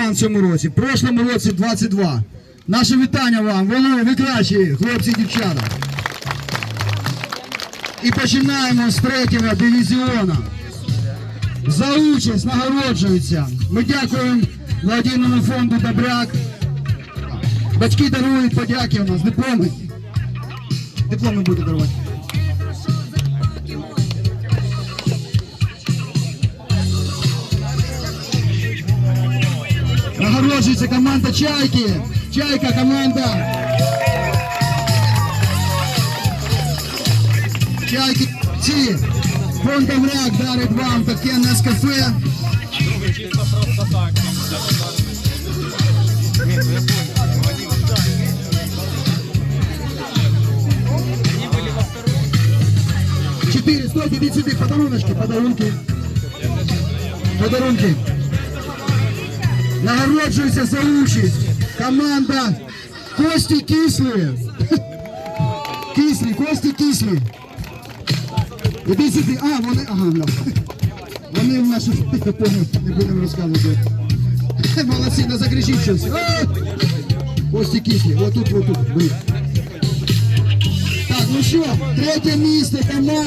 команд в цьому році. В прошлому році 22. Наше вітання вам, Володя, ви кращі, хлопці і дівчата. І починаємо з третього дивізіону. За участь нагороджуються. Ми дякуємо благодійному фонду Добряк. Батьки дарують подяки у нас, дипломи. Дипломи буде дарувати. Нагороджується команда Чайки. Чайка команда. Чайки ці. Фонд Добряк дарить вам таке Нескафе. Четыре, стойте, идите сюда, подаруночки, подарунки. Подарунки. Нагороджується за участь команда Кості Кислі. Кислі, Кості Кислі. Іди. А, вони, ага, да. Вони в наші, я не будемо розказувати. Молодці, не закричіть щось. А! Кості Кислі, отут, отут, ви. Так, ну що, третє місце команда.